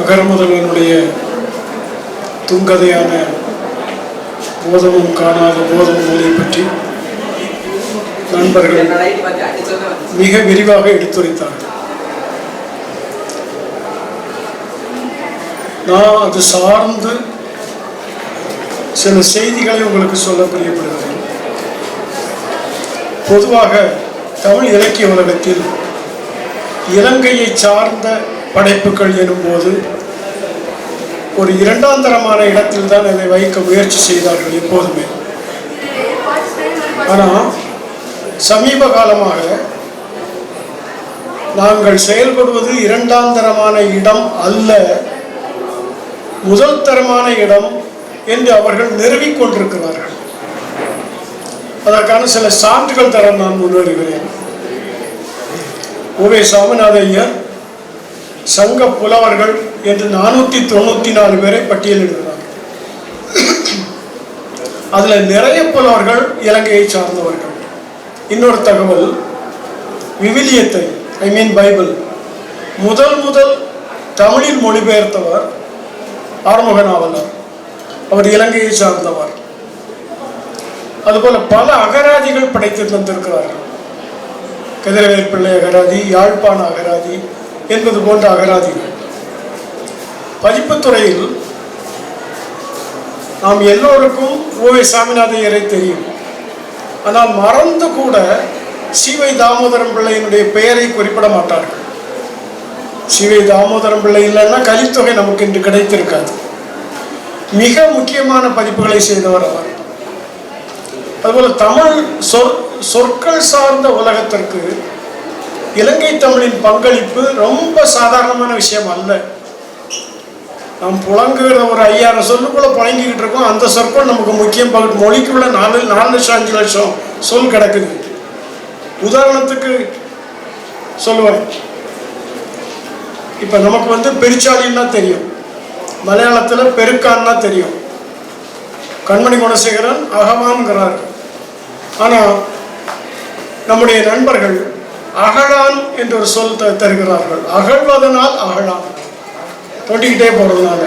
அகரமுதல்வனுடைய துங்கதையான போதமும் காணாத போதம் நூலை பற்றி நண்பர்கள் மிக விரிவாக எடுத்துரைத்தார்கள் நான் அது சார்ந்து சில செய்திகளை உங்களுக்கு சொல்ல பிரியப்படுகிறேன். பொதுவாக தமிழ் இலக்கிய உலகத்தில் இலங்கையை சார்ந்த படைப்புகள் எனும்போது ஒரு இரண்டாம் தரமான இடத்தில் தான் அதை வைக்க முயற்சி செய்தார்கள் எப்போதுமே. ஆனால் சமீப காலமாக நாங்கள் செயல்படுவது இரண்டாம் தரமான இடம் அல்ல முதல் தரமான இடம் என்று அவர்கள் நிறுவிக் கொண்டிருக்கிறார்கள். அதற்கான சில சான்றுகள் தர நான் முன்னேறுகிறேன். ஓவே சாமிநாத ஐயர் சங்க புலவர்கள் என்று நானூற்றி தொண்ணூற்றி நாலு பேரை பட்டியலிடுகிறார் அதில் நிறைய புலவர்கள் இலங்கையை சார்ந்தவர்கள். இன்னொரு தகவல் விவிலியத்தை ஐ மீன் பைபிள். முதல் முதல் தமிழில் மொழிபெயர்த்தவர் ஆறுமுக நாவலர். அவர் இலங்கையை சார்ந்தவர். அதுபோல பல அகராதிகள் படைத்து தந்திருக்கிறார்கள் கதிரவேற்பிள்ளை அகராதி யாழ்ப்பாண அகராதி என்பது போன்ற அகராதிகள் பதிப்புத்துறையில் நாம் எல்லோருக்கும் ஓவே சாமிநாதையரை தெரியும். ஆனால் மறந்து கூட சிவை தாமோதரம் பிள்ளையினுடைய பெயரை குறிப்பிட மாட்டார்கள். சிவை தாமோதரம் பிள்ளை இல்லைன்னா கலித்தொகை நமக்கு இன்று கிடைத்திருக்காது. மிக முக்கியமான பதிப்புகளை செய்தவர் அவர். அதுபோல தமிழ் சொற் சொற்கள் சார்ந்த உலகத்திற்கு இலங்கை தமிழின் பங்களிப்பு ரொம்ப சாதாரணமான விஷயம் அல்ல. நாம் புழங்குகிற ஒரு ஐயாயிரம் சொல்லுக்குள்ள புழங்கிக்கிட்டு இருக்கோம். அந்த சொற்கள் நமக்கு முக்கியம். பகுதி மொழிக்குள்ள நாலு நாலு லட்சம் அஞ்சு லட்சம் சொல் கிடக்குது. உதாரணத்துக்கு சொல்லுவேன். இப்போ நமக்கு வந்து பெருச்சாலின்னா தெரியும். மலையாளத்தில் பெருக்கான்னா தெரியும். கண்மணி குணசேகரன் அகவான்கிறார் ஆனால் நம்முடைய நண்பர்கள் அகழான் என்ற ஒரு சொல் த தருகிறார்கள். அகழ்வதனால் அகழான். தொட்டிக்கிட்டே போகிறதுனால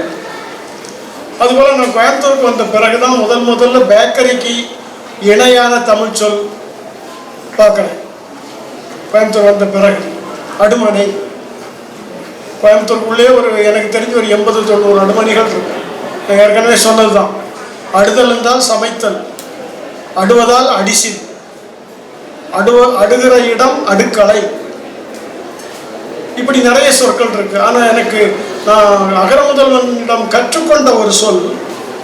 அதுபோல் நான் கோயம்புத்தூருக்கு வந்த பிறகு தான் முதல் முதல்ல பேக்கரிக்கு இணையான தமிழ் சொல் பார்க்குறேன். கோயம்புத்தூர் வந்த பிறகு. அடுமனை. கோயம்புத்தூருக்குள்ளே ஒரு எனக்கு தெரிஞ்ச ஒரு எண்பது தொண்ணூறு அடுமணிகள் இருக்கும் நான் ஏற்கனவே சொன்னது தான் அடுதல் என்றால் சமைத்தல். அடுவதால் அடிசில். அடுவ அடுகிற இடம் அடுக்கலை இப்படி நிறைய சொற்கள் இருக்கு. ஆனால் எனக்கு நான் அகரமுதல்வனிடம் கற்றுக்கொண்ட ஒரு சொல்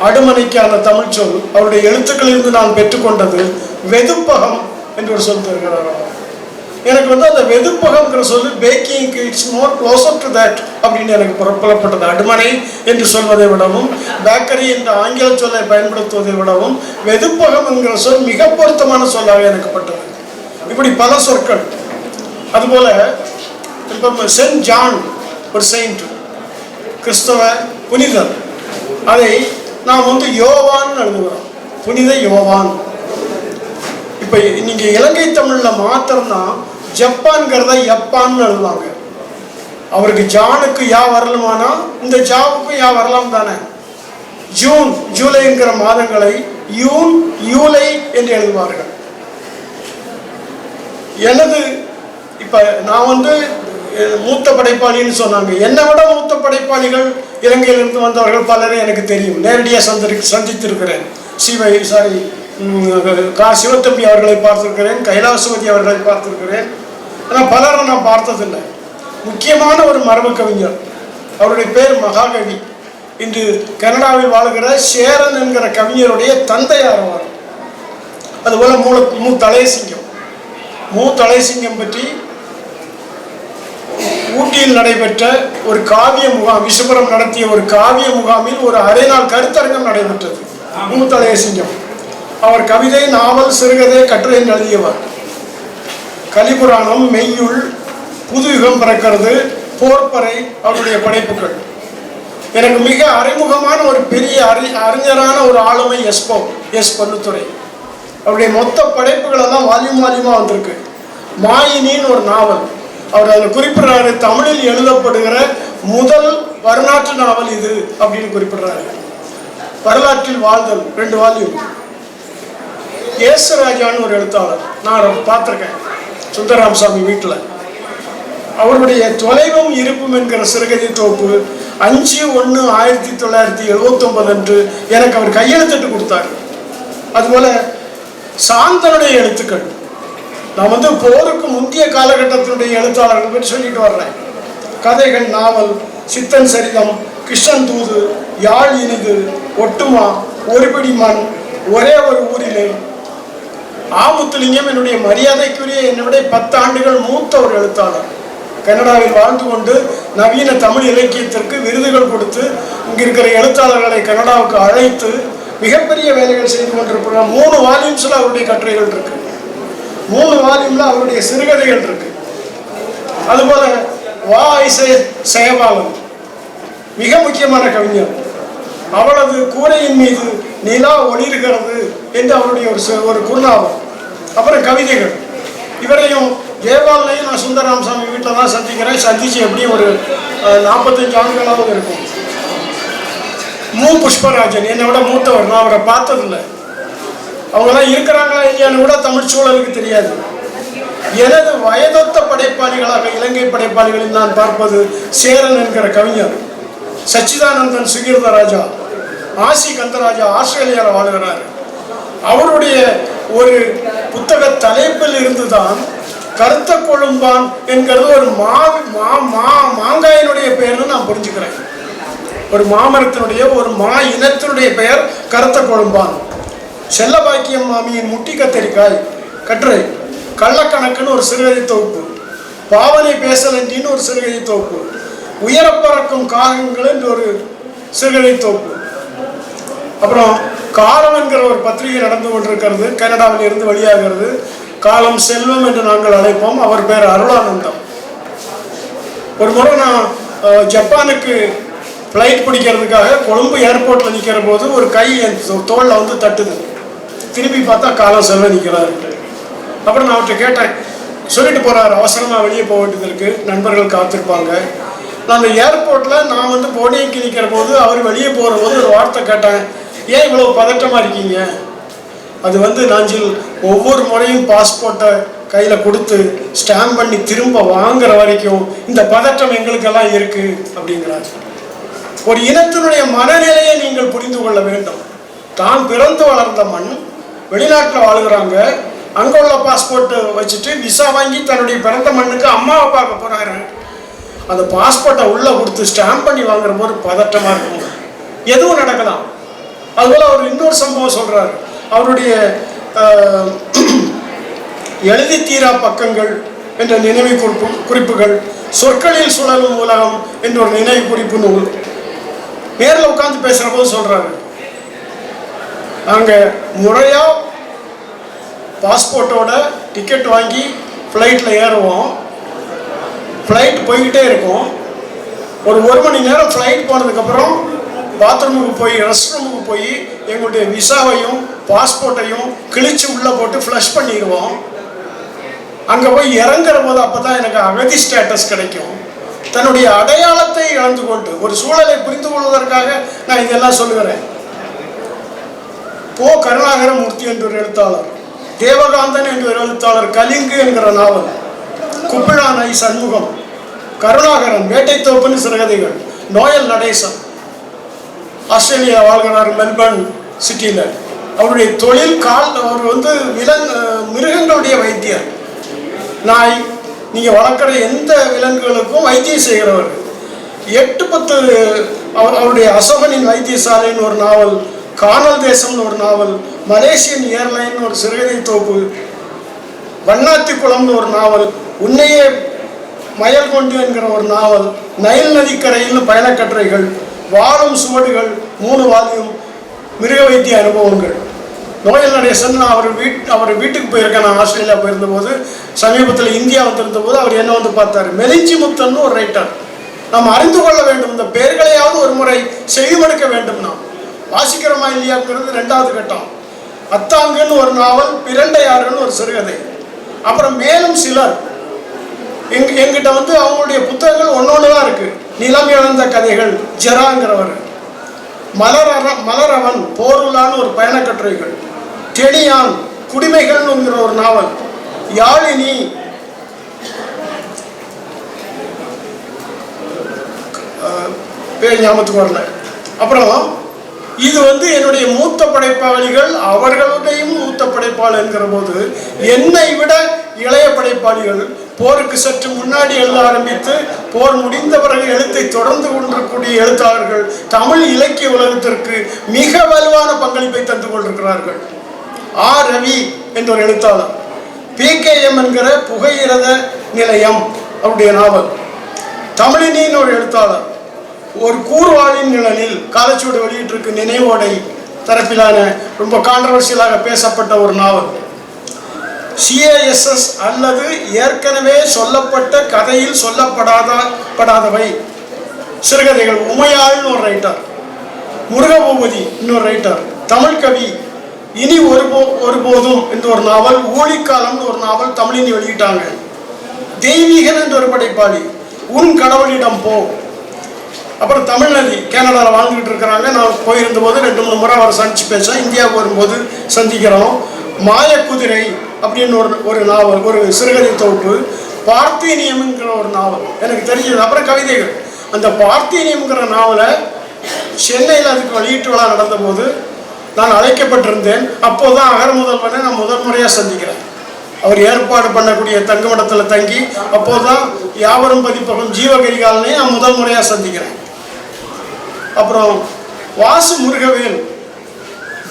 அடுமனைக்கான தமிழ் சொல் அவருடைய எழுத்துக்களிலிருந்து நான் பெற்றுக்கொண்டது வெதுப்பகம் என்று ஒரு சொல் தருகிறார். எனக்கு வந்து அந்த வெதுப்பகம்ங்கிற சொல்லு பேக்கிங்க்கு it's more closer to that அப்படின்னு எனக்கு புறப்படப்பட்டது அடுமனை என்று சொல்வதை விடவும் பேக்கரி என்ற ஆங்கில சொல்லை பயன்படுத்துவதை விடவும் வெதுப்பகம் என்கிற சொல் மிக பொருத்தமான சொல்லாக எனக்கு பட்டது. இப்படி பல சொற்கள். அதுபோல இப்போ சென்ட் ஜான் ஒரு செயின்ட் கிறிஸ்தவ புனிதர். அதை நாம் வந்து யோவான் எழுதுகிறோம். புனித யோவான். இப்போ நீங்கள் இலங்கை தமிழில் மாத்திரம்தான் ஜப்பான்கிறத யப்பான்னு எழுதுவாங்க. அவருக்கு ஜானுக்கு யா வரலுமானா இந்த ஜாவுக்கு யா வரலாம் தானே. ஜூன் ஜூலைங்கிற மாதங்களை யூன் யூலை என்று எழுதுவார்கள். எனது இப்போ நான் வந்து மூத்த படைப்பாளின்னு சொன்னாங்க. என்னை விட மூத்த படைப்பாளிகள் இலங்கையிலிருந்து வந்தவர்கள் பலரும் எனக்கு தெரியும். நேரடியாக சந்தி சந்தித்திருக்கிறேன். சிவை சாரி கா சிவத்தம்பி அவர்களை பார்த்துருக்கிறேன். கைலாசவதி அவர்களை பார்த்துருக்கிறேன். ஆனால் பலரை நான் பார்த்ததில்லை. முக்கியமான ஒரு மரபு கவிஞர். அவருடைய பேர் மகாகவி. இன்று கனடாவில் வாழ்கிற சேரன் என்கிற கவிஞருடைய தந்தையார் அவர். அதுபோல மூல மு மு தலைசிங்கம் பற்றி ஊட்டியில் நடைபெற்ற ஒரு காவிய முகாம் விசுபுரம் நடத்திய ஒரு காவிய முகாமில் ஒரு அரை நாள் கருத்தரங்கம் நடைபெற்றது. மு தலையசிங்கம் அவர் கவிதை நாவல் சிறுகதை கட்டுரை எழுதியவர். கலிபுராணம் மெய்யுள் புது யுகம் பிறக்கிறது போர்ப்பறை அவருடைய படைப்புகள். எனக்கு மிக அறிமுகமான ஒரு பெரிய அறி அறிஞரான ஒரு ஆளுமை எஸ்போ எஸ் பல்லுத்துறை. அவருடைய மொத்த படைப்புகள் எல்லாம் வால்யூம் வால்யூமாக வந்திருக்கு. மாயினின்னு ஒரு நாவல். அவர் அதில் குறிப்பிடுறாரு தமிழில் எழுதப்படுகிற முதல் வரலாற்று நாவல் இது அப்படின்னு குறிப்பிடுறாரு. வரலாற்றில் வாழ்தல் ரெண்டு வால்யூம் ஏசராஜான்னு ஒரு எழுத்தாளர். நான் பார்த்துருக்கேன். சுந்தரராமசாமி வீட்டில். அவருடைய தொலைவும் இருப்பும் என்கிற சிறுகதை தொகுப்பு அஞ்சு ஒன்று ஆயிரத்தி தொள்ளாயிரத்தி எழுபத்தொன்பது அன்று எனக்கு அவர் கையெழுத்திட்டு கொடுத்தார். அதுபோல சாந்தனுடைய எழுத்துக்கள். நான் வந்து போருக்கு முந்தைய காலகட்டத்தினுடைய எழுத்தாளர்கள் பற்றி சொல்லிட்டு வர்றேன். கதைகள் நாவல் சித்தன் சரிதம் கிருஷ்ணன் தூது யாழ் இனிது ஒட்டுமா ஒருபிடி மண் ஒரே ஒரு ஊரிலே. ஆமுத்துலிங்கம் என்னுடைய மரியாதைக்குரிய என்னை விட பத்து ஆண்டுகள் மூத்த ஒரு எழுத்தாளர். கனடாவில் வாழ்ந்து கொண்டு நவீன தமிழ் இலக்கியத்திற்கு விருதுகள் கொடுத்து இங்கே இருக்கிற எழுத்தாளர்களை கனடாவுக்கு அழைத்து மிகப்பெரிய வேலைகள் செய்து கொண்டிருக்கிறார். மூணு வால்யூம்ஸ்ல அவருடைய கட்டுரைகள் இருக்கு. மூணு வால்யூம்ல அவருடைய சிறுகதைகள் இருக்கு. அதுபோல வா இசை செயபாலன் மிக முக்கியமான கவிஞர். அவளது கூரையின் மீது நிலா ஒளிர்கிறது என்று அவருடைய ஒரு ஒரு குறுநாவல் அப்புறம் கவிதைகள். இவரையும் ஜெயபாலனையும் நான் சுந்தரராமசாமி வீட்டில் தான் சந்திக்கிறேன். சந்திச்சு எப்படியும் ஒரு நாற்பத்தஞ்சு ஆண்டுகளாவது இருக்கும். மு புஷ்பராஜன் என்னை விட மூத்தவர். நான் அவரை பார்த்ததில்லை. அவங்களாம் இருக்கிறாங்களா இல்லையான்னு கூட தமிழ் சூழலுக்கு தெரியாது. எனது வயதொத்த படைப்பாளிகளாக இலங்கை படைப்பாளிகளில் நான் பார்ப்பது சேரன் என்கிற கவிஞர் சச்சிதானந்தன் சுகிர்த ராஜா ஆசி கந்தராஜா ஆஸ்திரேலியாவில் வாழ்கிறார். அவருடைய ஒரு புத்தக தலைப்பில் இருந்துதான் கருத்த கொழும்பான் என்கிறது ஒரு மா மா மா மாங்காயினுடைய பெயர்னு நான் புரிஞ்சுக்கிறேன். ஒரு மாமரத்தினுடைய ஒரு மா இனத்தினுடைய பெயர் கருத்த கொழும்பான் செல்லபாக்கியம் மாமியின் முட்டி கத்தரிக்காய். கட்டுரை கள்ளக்கணக்குன்னு ஒரு சிறுகதை தொகுப்பு. பாவனை பேசலன்றின்னு ஒரு சிறுகதை தொகுப்பு. உயரப்பறக்கும் காகங்கள் என்று ஒரு சிறுகதை தொகுப்பு. அப்புறம் காலம் என்கிற ஒரு பத்திரிகை நடந்து கொண்டிருக்கிறது. கனடாவில் இருந்து வெளியாகிறது. காலம் செல்வம் என்று நாங்கள் அழைப்போம். அவர் பேர் அருளானந்தம். ஒரு முறை நான் ஜப்பானுக்கு ஃப்ளைட் பிடிக்கிறதுக்காக கொழும்பு ஏர்போர்ட்டில் நிற்கிற போது ஒரு கை என் தோளில் வந்து தட்டுது. திரும்பி பார்த்தா காலம் செல்ல நிற்கிறாரு அப்புறம் நான் அவர்கிட்ட கேட்டேன் சொல்லிட்டு போகிறாரு அவசரமாக வெளியே போக வேண்டியது இருக்குது நண்பர்கள் காத்திருப்பாங்க. நான் அந்த ஏர்போர்ட்டில் நான் வந்து போர்டிங்க்கு நிற்கிற போது அவர் வெளியே போகிற போது ஒரு வார்த்தை கேட்டேன் ஏன் இவ்வளோ பதட்டமாக இருக்கீங்க? அது வந்து நாஞ்சில் ஒவ்வொரு முறையும் பாஸ்போர்ட்டை கையில் கொடுத்து ஸ்டாம்ப் பண்ணி திரும்ப வாங்குற வரைக்கும் இந்த பதட்டம் எங்களுக்கெல்லாம் இருக்குது அப்படிங்கிறார். ஒரு இனத்தினுடைய மனநிலையை நீங்கள் புரிந்து கொள்ள வேண்டும். தான் பிறந்து வளர்ந்த மண் வெளிநாட்டில் வாழ்கிறாங்க. அங்கே உள்ள பாஸ்போர்ட் வச்சுட்டு விசா வாங்கி தன்னுடைய பிறந்த மண்ணுக்கு அம்மாவை பார்க்க போகிறாரு அந்த பாஸ்போர்ட்டை உள்ளே கொடுத்து ஸ்டாம்ப் பண்ணி வாங்குற போது பதட்டமாக இருக்கும் எதுவும் நடக்கலாம். அதுபோல் அவர் இன்னொரு சம்பவம் சொல்கிறார் அவருடைய எழுதி தீரா பக்கங்கள் என்ற நினைவு குறிப்பு குறிப்புகள் சொற்களில் சுழலும் உலகம் என்ற ஒரு நினைவு குறிப்பு நூல் நேரில் உட்காந்து பேசுகிற போது சொல்கிறாரு நாங்கள் முறையாக பாஸ்போர்ட்டோட டிக்கெட் வாங்கி ஃப்ளைட்டில் ஏறுவோம். ஃப்ளைட் போய்கிட்டே இருக்கும். ஒரு ஒரு மணி நேரம் ஃப்ளைட் போனதுக்கப்புறம் பாத்ரூமுக்கு போய் ரெஸ்ட் ரூமுக்கு போய் எங்களுடைய விசாவையும் பாஸ்போர்ட்டையும் கிழிச்சு உள்ளே போட்டு ஃப்ளஷ் பண்ணிடுவோம். அங்கே போய் இறங்குற போது அப்போ தான் எனக்கு அகதி ஸ்டேட்டஸ் கிடைக்கும். தன்னுடைய அடையாளத்தை இழந்து கொண்டு ஒரு சூழலை புரிந்து கொள்வதற்காக நான் இதெல்லாம் சொல்லுகிறேன். போ கருணாகரமூர்த்தி என்ற ஒரு எழுத்தாளர் தேவகாந்தன் என்ற ஒரு எழுத்தாளர் கலிங்கு என்கிற நாவல் குப்பிழானை சண்முகம் கருணாகரன் வேட்டைத்தோப்புன்னு சிறுகதைகள் நோயல் நடேசன் ஆஸ்திரேலியா வாழ்கிறார் மெல்பர்ன் சிட்டியில். அவருடைய தொழில் கால் அவர் வந்து விலங் மிருகங்களுடைய வைத்தியர். நாய் நீங்கள் வளர்க்குற எந்த விலங்குகளுக்கும் வைத்தியம் செய்கிறவர் எட்டு பத்து அவர் அவருடைய அசோகனின் வைத்தியசாலைன்னு ஒரு நாவல் கானல் தேசம்னு ஒரு நாவல் மலேசியன் ஏர்லைன் ஒரு சிறுகதை தொகுப்பு வண்ணாத்தி குளம்னு ஒரு நாவல் உன்னையே மயல் கொண்டு என்கிற ஒரு நாவல் நைல் நதிக்கரையில் பயணக்கட்டுரைகள் வாழும் சுவடுகள் மூணு வால்யூம் மிருக வைத்திய அனுபவங்கள். நோயல் நடேசன் நான் அவர் வீட் அவர் வீட்டுக்கு போயிருக்கேன் நான் ஆஸ்திரேலியா போயிருந்தபோது சமீபத்தில் இந்தியா வந்திருந்த போது அவர் என்ன வந்து பார்த்தாரு. மெலிஞ்சி முத்தன்னு ஒரு ரைட்டர். நாம் அறிந்து கொள்ள வேண்டும். இந்த பெயர்களையாவது ஒரு முறை செவிமடுக்க வேண்டும் நாம். வாசிக்கிறோமா இல்லையாங்கிறது ரெண்டாவது கட்டம். அத்தாங்குன்னு ஒரு நாவல் பிரண்டையாறுன்னு ஒரு சிறுகதை. அப்புறம் மேலும் சிலர். எங்க எங்கிட்ட வந்து அவங்களுடைய புத்தகங்கள் ஒன்று ஒன்று தான் இருக்கு. நிலம் இழந்த கதைகள் ஜெராங்கிறவர். மலர மலரவன் போருளான்னு ஒரு பயணக் டெலியான் குடிமைகள் ஒரு நாவல். யாழினி பேர் ஞாபகத்துக்கு வரல. அப்புறம் இது வந்து என்னுடைய மூத்த படைப்பாளிகள் அவர்களுடையும் மூத்த படைப்பாளர் என்கிற போது என்னை விட இளைய படைப்பாளிகள் போருக்கு சற்று முன்னாடி எழுத ஆரம்பித்து போர் முடிந்த பிறகு எழுத்தை தொடர்ந்து கொண்டிருக்கக்கூடிய எழுத்தாளர்கள் தமிழ் இலக்கிய உலகத்திற்கு மிக வலுவான பங்களிப்பை தந்து கொண்டிருக்கிறார்கள். ஆ ரவி என்ற ஒரு எழுத்தாளர். பிகேஎம் என்கிற புகையிரத நிலையம் அவருடைய நாவல். தமிழினின்னு ஒரு எழுத்தாளர். ஒரு கூர்வாளின் நிழலில் காலச்சூடு வெளியிட்டிருக்கு நினைவோடை தரப்பிலான ரொம்ப கான்ட்ரவர்சியலாக பேசப்பட்ட ஒரு நாவல். சிஏஎஸ்எஸ் அல்லது ஏற்கனவே சொல்லப்பட்ட கதையில் சொல்லப்படாத படாதவை. சிறுகதைகள் உமையாள்னு ஒரு ரைட்டர் முருகபூபதி இன்னொரு ரைட்டர் தமிழ் கவி இனி ஒருபோ ஒருபோதும் என்ற ஒரு நாவல் ஊழிக்காலம்னு ஒரு நாவல் தமிழினி வெளியிட்டாங்க. தெய்வீகன் என்ற ஒரு படைப்பாளி உன் கடவுளிடம் போ. அப்புறம் தமிழ்நதி கேனடாவில் வாழ்ந்துகிட்டு இருக்கிறாங்க. நான் போயிருந்த போது ரெண்டு மூணு முறை அவரை சந்திச்சு பேசேன் இந்தியாவுக்கு வரும்போது சந்திக்கிறோம். மாயக்குதிரை அப்படின்னு ஒரு ஒரு நாவல் ஒரு சிறுகதை தொகுப்பு. பார்த்தீனியம்ங்கிற ஒரு நாவல். எனக்கு தெரிஞ்சது. அப்புறம் கவிதைகள். அந்த பார்த்தீனியம்ங்கிற நாவலை சென்னையில் அதுக்கு வெளியீட்டு விழா நடந்தபோது நான் அழைக்கப்பட்டிருந்தேன். அப்போதான் அகர முதல்வனை நான் முதல் முறையாக சந்திக்கிறேன். அவர் ஏற்பாடு பண்ணக்கூடிய தங்குமிடத்தில் தங்கி அப்போதான் யாவரும் பதிப்பகம் ஜீவகரிகாலனை நான் முதல் முறையாக சந்திக்கிறேன். அப்புறம் வாசு முருகவேல்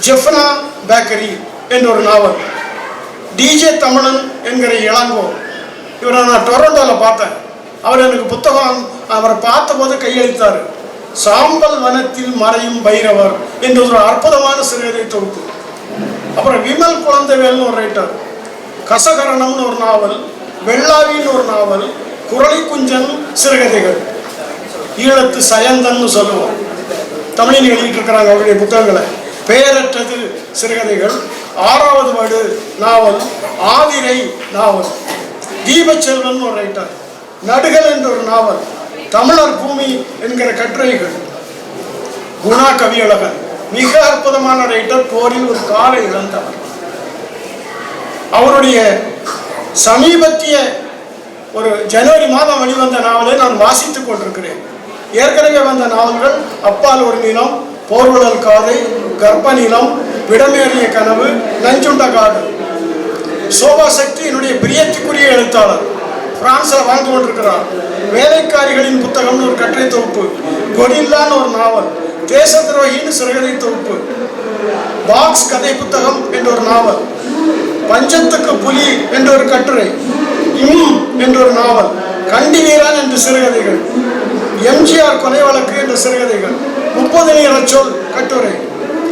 ஜெஃப்னா பேக்கரி என்ற ஒரு நாவல் டிஜே தமிழன் என்கிற இளங்கோ இவரை நான் டொரண்டோவில் பார்த்தேன். அவர் எனக்கு புத்தகம் அவரை பார்த்தபோது கையளித்தார். சாம்பல் வனத்தில் மறையும் பைரவர் என்ற ஒரு அற்புதமான சிறுகதை தொகுப்பு அப்புறம் விமல் குழந்தைவேல்னு ஒரு ரைட்டர் கசகரணம்னு ஒரு நாவல் வெள்ளாவின்னு ஒரு நாவல் குரளி குஞ்சன் சிறுகதைகள். ஈழத்து சயந்தன்னு சொல்லுவோம். தமிழில் எழுதிட்டு இருக்கிறாங்க அவருடைய புத்தகங்களை. பெயரற்றது சிறுகதைகள். ஆறாவது வடு நாவல் ஆதிரை நாவல். தீபச்செல்வன் ஒரு ரைட்டர் நடுகள் என்ற ஒரு நாவல். தமிழர் பூமி என்கிற கட்டுரைகள். குணா கவியழகன் மிக அற்புதமான ரைட்டர் போரில் ஒரு காலை இழந்தவர் அவருடைய சமீபத்திய ஒரு ஜனவரி மாதம் வெளிவந்த நாவலை நான் வாசித்துக் கொண்டிருக்கிறேன். ஏற்கனவே வந்த நாவல்கள் அப்பால் ஒரு நிலம் போர்வழல் காதை கர்ப்ப நிலம் விடமேறிய கனவு நஞ்சுண்ட காடு. சோபா சக்தி என்னுடைய பிரியத்துக்குரிய எழுத்தாளர். பிரான்சில் வாழ்ந்து கொண்டிருக்கிறார். வேலைக்காரிகளின் புத்தகம்னு ஒரு கட்டுரை தொகுப்பு. கொரில்லான்னு ஒரு நாவல். தேச துரோகின்னு சிறுகதை தொகுப்பு. பாக்ஸ் கதை புத்தகம் என்ற ஒரு நாவல். பஞ்சத்துக்கு புலி என்ற ஒரு கட்டுரை. இம் என்ற ஒரு நாவல். கண்டி வீரன் என்ற சிறுகதைகள். எம்ஜிஆர் கொலை வழக்கு என்ற சிறுகதைகள். முப்பது நீரச்சொல் கட்டுரை.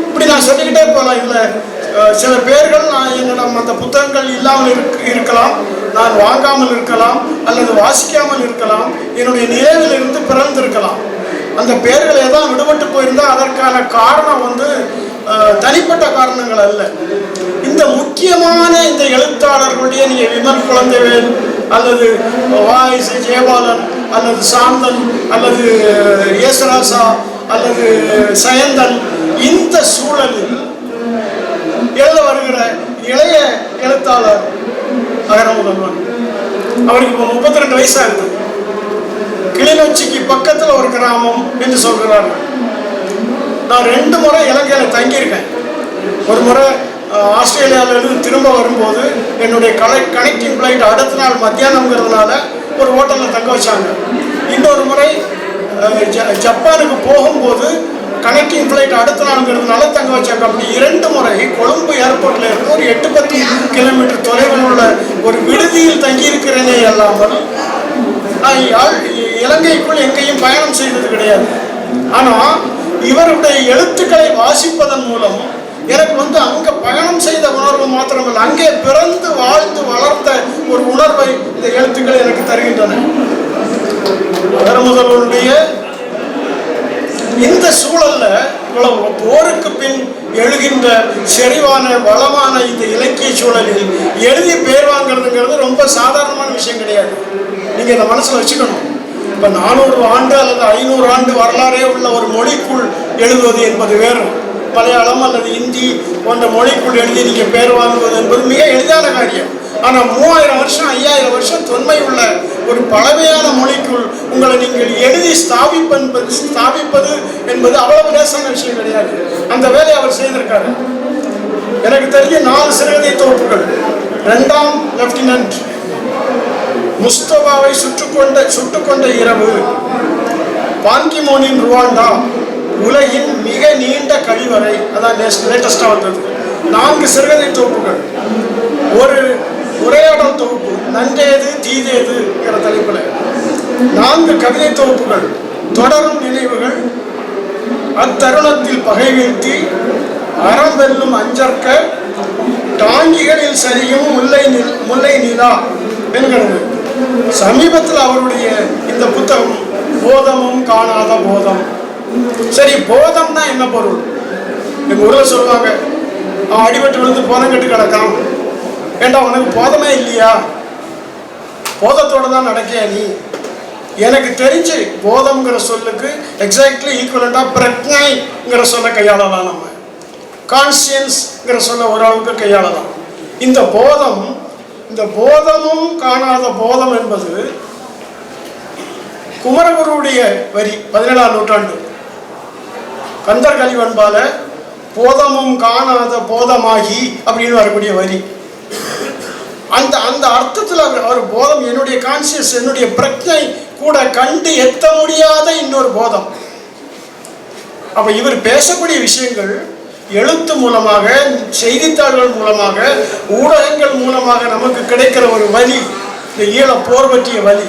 இப்படி நான் சொல்லிக்கிட்டே போகலாம் இதில். சில பேர்கள் நான் என்னிடம் அந்த புத்தகங்கள் இல்லாமல் இருக் இருக்கலாம். நான் வாங்காமல் இருக்கலாம் அல்லது வாசிக்காமல் இருக்கலாம். என்னுடைய நினைவில் இருந்து பிறந்திருக்கலாம். அந்த பேர்கள் ஏதாவது விடுபட்டு போயிருந்தால் அதற்கான காரணம் வந்து தனிப்பட்ட காரணங்கள் அல்ல. இந்த முக்கியமான இந்த எழுத்தாளர்களுடைய நீங்கள் விமல் குழந்தைவேல் அல்லது வாய்ஸ் ஜெயபாலன் அல்லது சாந்தன் அல்லது ஏசராசா அல்லது சயந்தன் இந்த சூழலில் எழுத வருகிற இளைய எழுத்தாளர் அகர அவருக்கு இப்போ முப்பத்தி ரெண்டு வயசாகுது. கிளிநொச்சிக்கு பக்கத்தில் ஒரு கிராமம் என்று சொல்கிறார்கள். நான் ரெண்டு முறை இலங்கையில் தங்கியிருக்கேன். ஒரு முறை அஹ், ஆஸ்திரேலியாவிலிருந்து திரும்ப வரும்போது என்னுடைய கலை கனெக்டிங் ஃப்ளைட் அடுத்த நாள் மத்தியானம்ங்கிறதுனால ஒரு ஹோட்டலில் தங்க வச்சாங்க. இன்னொரு முறை ஜ- ஜப்பானுக்கு போகும்போது கனெக்டிங் ஃப்ளைட் அடுத்த நாளுங்கிறதுனால தங்க வச்சாங்க அப்படி இரண்டு முறை கொழும்பு ஏர்போர்ட்ல இருந்து ஒரு எட்டு பத்து கிலோமீட்டர் தொலைவில் உள்ள ஒரு விடுதியில் தங்கியிருக்கிறேனே அல்லாமல். நான் யாழ் இலங்கைக்குள் எங்கேயும் பயணம் செய்தது கிடையாது. ஆனால் இவருடைய எழுத்துக்களை வாசிப்பதன் மூலம் எனக்கு வந்து அங்கே பயணம் செய்த உணர்வு மாத்திரமல்ல அங்கே பிறந்து வாழ்ந்து வளர்ந்த ஒரு உணர்வை இந்த எழுத்துக்கள் எனக்கு தருகின்றன. முதல்வருடைய இந்த சூழல்ல இவ்வளவு போருக்கு பின் எழுகின்ற செறிவான வளமான இந்த இலக்கிய சூழலில் எழுதி பேர் வாங்கிறதுங்கிறது ரொம்ப சாதாரணமான விஷயம் கிடையாது. நீங்க இதை மனசுல வச்சுக்கணும். இப்ப நானூறு ஆண்டு அல்லது ஐநூறு ஆண்டு வரலாறே உள்ள ஒரு மொழிக்குள் எழுதுவது என்பது வேறு. மலையாளம் அல்லது இந்தி போன்ற மொழிக்குள் எழுதி நீங்க பேர் வாங்குவது என்பது மிக எளிதான காரியம். ஆனால் மூவாயிரம் வருஷம் ஐயாயிரம் வருஷம் தொன்மை உள்ள ஒரு பழமையான மொழிக்குள் உங்களை நீங்கள் எழுதி ஸ்தாபிப்பது ஸ்தாபிப்பது என்பது அவ்வளவு லேசான விஷயம் கிடையாது. அந்த வேலையை அவர் செய்திருக்காரு. எனக்கு தெரிஞ்ச நாலு சிறுகதை தொகுப்புகள் இரண்டாம் லெப்டினன்ட் முஸ்தபாவை சுட்டுக்கொண்ட சுட்டுக்கொண்ட இரவு. பான்கிமோனின் ருவாண்டா உலகின் மிக நீண்ட கழிவறை. அதான் லேட்டஸ்டாக வந்தது. நான்கு சிறுகதை தொகுப்புகள் ஒரு உரையாடல் தொகுப்பு நன்றேது தீதேது என்ற தலைப்பில் நான்கு கவிதை தொகுப்புகள் தொடரும் நினைவுகள் அத்தருணத்தில் பகை வீழ்த்தி அறம் வெல்லும் அஞ்சற்க டாங்கிகளில் சரியும் முல்லை நில் முல்லை நிலா என்கிறது. சமீபத்தில் அவருடைய இந்த புத்தகம் போதமும் காணாத போதம். சரி போதம்னா என்ன பொருள்? எங்க ஊரில் சொல்லுவாங்க அவன் அடிபட்டு விழுந்து போதம் கட்டு கிடக்கான். ஏண்டா உனக்கு போதமே இல்லையா? போதத்தோடு தான் நடக்கியா நீ? எனக்கு தெரிஞ்சு போதம்ங்கிற சொல்லுக்கு எக்ஸாக்ட்லி ஈக்குவலண்டாக பிரக்ஞைங்கிற சொல்ல கையாளலாம் நம்ம. கான்சியன்ஸ்ங்கிற சொல்ல ஓரளவுக்கு கையாளலாம். இந்த போதம் இந்த போதமும் காணாத போதம் என்பது குமரகுருடைய வரி பதினேழாம் நூற்றாண்டு. கந்தர் கலிவன்பால போதமும் காணாத போதமாகி அப்படின்னு வரக்கூடிய வரி. அந்த அந்த அர்த்தத்தில் அவர் அவர் போதம் என்னுடைய கான்சியஸ் என்னுடைய பிரஜை கூட கண்டு எத்த முடியாத இன்னொரு போதம். அப்போ இவர் பேசக்கூடிய விஷயங்கள் எழுத்து மூலமாக செய்தித்தாள்கள் மூலமாக ஊடகங்கள் மூலமாக நமக்கு கிடைக்கிற ஒரு வழி இந்த ஈழ போர் பற்றிய வழி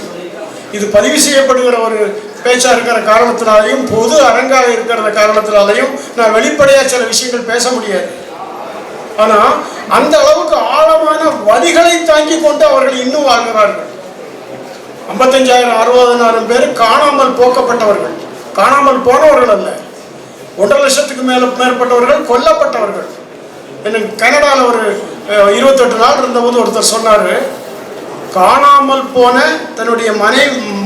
இது பதிவு செய்யப்படுகிற ஒரு பேச்சாக இருக்கிற காரணத்தினாலையும் பொது அரங்காக இருக்கிற காரணத்தினாலையும் நான் வெளிப்படையாக சில விஷயங்கள் பேச முடியாது. ஆனா அந்த அளவுக்கு ஆழமான வரிகளை தாங்கி கொண்டு அவர்கள் இன்னும் வாழ்கிறார்கள். ஐம்பத்தஞ்சாயிரம் அறுபதனாயிரம் பேர் காணாமல் போக்கப்பட்டவர்கள். காணாமல் போனவர்கள் அல்ல. ஒன்றரை லட்சத்துக்கு மேல மேற்பட்டவர்கள் கொல்லப்பட்டவர்கள். எனக்கு கனடாவில் ஒரு இருபத்தெட்டு நாள் இருந்தபோது ஒருத்தர் சொன்னார் காணாமல் போன தன்னுடைய மனை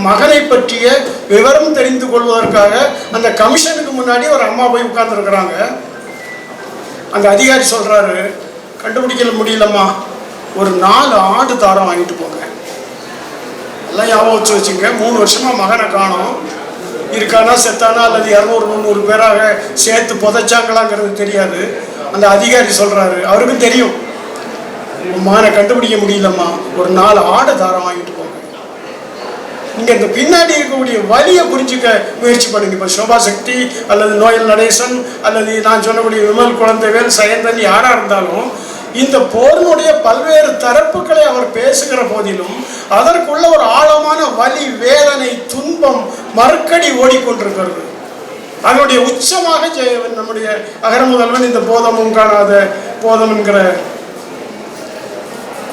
மகனை பற்றிய விவரம் தெரிந்து கொள்வதற்காக அந்த கமிஷனுக்கு முன்னாடி ஒரு அம்மா போய் உட்கார்ந்துருக்குறாங்க. அந்த அதிகாரி சொல்கிறாரு கண்டுபிடிக்க முடியலம்மா. ஒரு நாலு ஆடு தாரம் வாங்கிட்டு போங்க. எல்லாம் ஞாபகம் வச்சு வச்சுங்க. மூணு வருஷமாக மகனை காணோம். இருக்கானா செத்தானா அல்லது இரநூறு முந்நூறு பேராக சேர்த்து புதைச்சாங்களாங்கிறது தெரியாது. அந்த அதிகாரி சொல்கிறாரு அவருக்கும் தெரியும். உன் மகனை கண்டுபிடிக்க முடியலம்மா. ஒரு நாலு ஆடு தாரம் வாங்கிட்டு நீங்கள் இந்த பின்னாடி இருக்கக்கூடிய வலியை புரிஞ்சுக்க முயற்சி பண்ணுங்க. இப்போ சோபா சக்தி அல்லது நோயல் நடேசன் அல்லது நான் சொல்லக்கூடிய விமல் குழந்தைவேல் சயந்தன் யாராக இருந்தாலும் இந்த போரினுடைய பல்வேறு தரப்புகளை அவர் பேசுகிற போதிலும் அதற்குள்ள ஒரு ஆழமான வலி வேதனை துன்பம் மறுக்கடி ஓடிக்கொண்டிருக்கிறது. அதனுடைய உச்சமாக ஜெயவன் நம்முடைய அகர முதல்வன் இந்த போதமும் காணாத போதம் என்கிற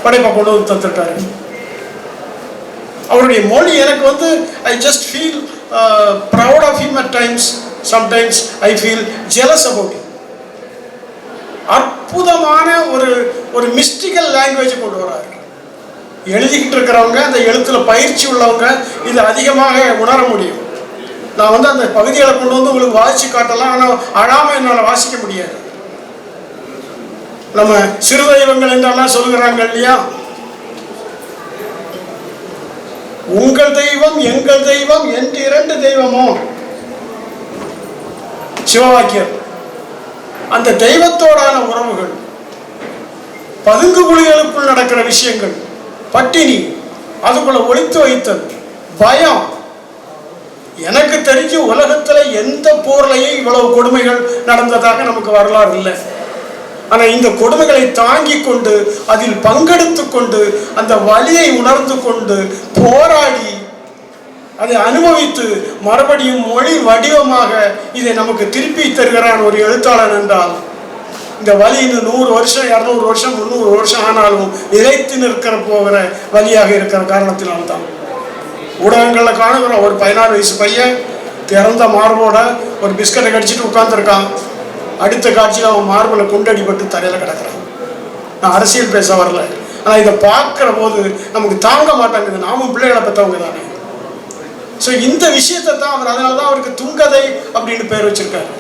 படைப்பை கொண்டு வந்து தந்துட்டாரு. அவருடைய மொழி எனக்கு வந்து I just feel proud of him at times sometimes I feel jealous about அற்புதமான ஒரு ஒரு மிஸ்டிக்கல் லாங்குவேஜ் கொண்டு வராரு. எழுதிக்கிட்டு இருக்கிறவங்க அந்த எழுத்துல பயிற்சி உள்ளவங்க இது அதிகமாக உணர முடியும். நான் வந்து அந்த பகுதிகளை கொண்டு வந்து உங்களுக்கு வாசிச்சு காட்டலாம் ஆனால் அழாமல் என்னால் வாசிக்க முடியாது. நம்ம சிறு தெய்வங்கள் என்றெல்லாம் சொல்லுகிறாங்க இல்லையா? உங்கள் தெய்வம் எங்கள் தெய்வம் என்று இரண்டு தெய்வமோ? சிவவாக்கியம். அந்த தெய்வத்தோடான உறவுகள் பதுங்கு குழிகளுக்குள் நடக்கிற விஷயங்கள் பட்டினி அதுக்குள்ள ஒழித்து வைத்தல் பயம். எனக்கு தெரிஞ்சு உலகத்துல எந்த போர்லையும் இவ்வளவு கொடுமைகள் நடந்ததாக நமக்கு வரலாறு இல்லை. ஆனால் இந்த கொடுமைகளை தாங்கி கொண்டு அதில் பங்கெடுத்து கொண்டு அந்த வலியை உணர்ந்து கொண்டு போராடி அதை அனுபவித்து மறுபடியும் மொழி வடிவமாக இதை நமக்கு திருப்பி தருகிறான் ஒரு எழுத்தாளன் என்றால் இந்த வலி இன்னும் நூறு வருஷம் இரநூறு வருஷம் முந்நூறு வருஷம் ஆனாலும் நிலைத்து நிற்கிற போகிற வழியாக இருக்கிற காரணத்தினால்தான். ஊடகங்களில் காணுகிற ஒரு பதினாறு வயசு பையன் திறந்த மார்போட ஒரு பிஸ்கட்டை கடிச்சிட்டு உட்காந்துருக்கான் அடுத்த காட்சியில் அவன் மார்பில் குண்டடிப்பட்டு தரையில் கிடக்கிறான். நான் அரசியல் பேச வரல. ஆனால் இதை பார்க்குற போது நமக்கு தாங்க மாட்டாங்குது. நாமும் பிள்ளைகளை பெற்றவங்க தானே. ஸோ இந்த விஷயத்தை தான் அவர் அதனால தான் அவருக்கு துங்கதை அப்படின்னு பேர் வச்சிருக்காரு.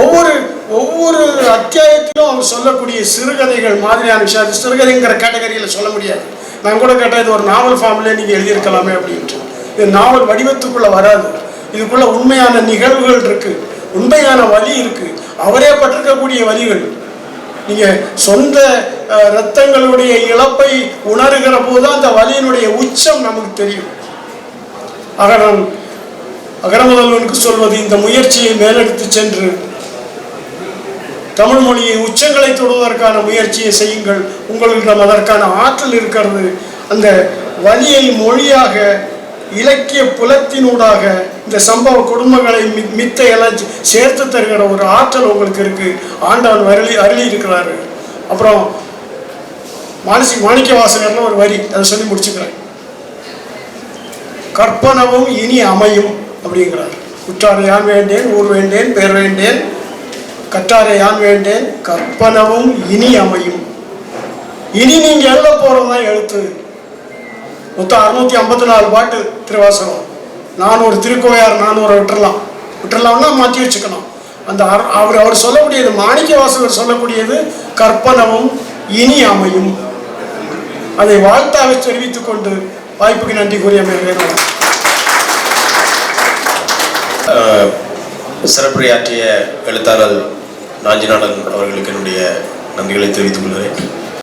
ஒவ்வொரு ஒவ்வொரு அத்தியாயத்திலும் அவர் சொல்லக்கூடிய சிறுகதைகள் மாதிரியான விஷயம். சிறுகதைங்கிற கேட்டகரியில் சொல்ல முடியாது. நான் கூட கேட்டேன் இது ஒரு நாவல் ஃபார்ம்லேயே நீங்கள் எழுதியிருக்கலாமே அப்படின்ட்டு. இது நாவல் வடிவத்துக்குள்ளே வராது. இதுக்குள்ள உண்மையான நிகழ்வுகள் இருக்குது உண்மையான வழி இருக்குது அவரே பட்டிருக்கக்கூடிய வழிகள் நீங்கள் சொந்த ரத்தங்களுடைய இரத்தங்களுடைய இழப்பை உணர்கிற போது அந்த வலியினுடைய உச்சம் நமக்கு தெரியும். ஆக நான் அகரமுதல்வனுக்கு சொல்வது இந்த முயற்சியை மேலெடுத்து சென்று தமிழ் மொழியை உச்சங்களை தொடுவதற்கான முயற்சியை செய்யுங்கள். உங்களிடம் அதற்கான ஆற்றல் இருக்கிறது. அந்த வலியை மொழியாக இலக்கிய புலத்தினூடாக இந்த சம்பவ குடும்பங்களை மி- மித்த எல்லாம் சேர்த்து தருகிற ஒரு ஆற்றல் உங்களுக்கு இருக்கு. ஆண்டவன் அருளி அருளி இருக்கிறாரு. அப்புறம் மானசி மாணிக்க வாசகர்னு ஒரு வரி அதை சொல்லி முடிச்சுக்கிறேன். கற்பனவும் இனி அமையும் அப்படிங்கிறார். உற்றாரை யான் வேண்டேன் ஊர் வேண்டேன் பேர் வேண்டேன் கற்றாரை யான் வேண்டேன் கற்பனவும் இனி அமையும். இனி நீங்க எழுத தான் எழுத்து. மொத்தம் அறுநூத்தி ஐம்பத்தி நாலு பாட்டு திருவாசகம். நானூறு திருக்கோயார் நானூறு விட்டுறலாம். விட்டுறலாம்னா மாற்றி வச்சுக்கணும். அந்த அர- அவர் அவர் சொல்லக்கூடியது மாணிக்க வாசகர் சொல்லக்கூடியது கற்பனவும் இனி அமையும். அதை வாழ்த்தாக தெரிவித்துக் கொண்டு வாய்ப்புக்கு நன்றி கூறிய மேலே சிறப்புரையாற்றிய எழுத்தாளர் நாஞ்சிநாடன் அவர்களுக்கு என்னுடைய நன்றிகளை தெரிவித்துக் கொள்கிறேன்.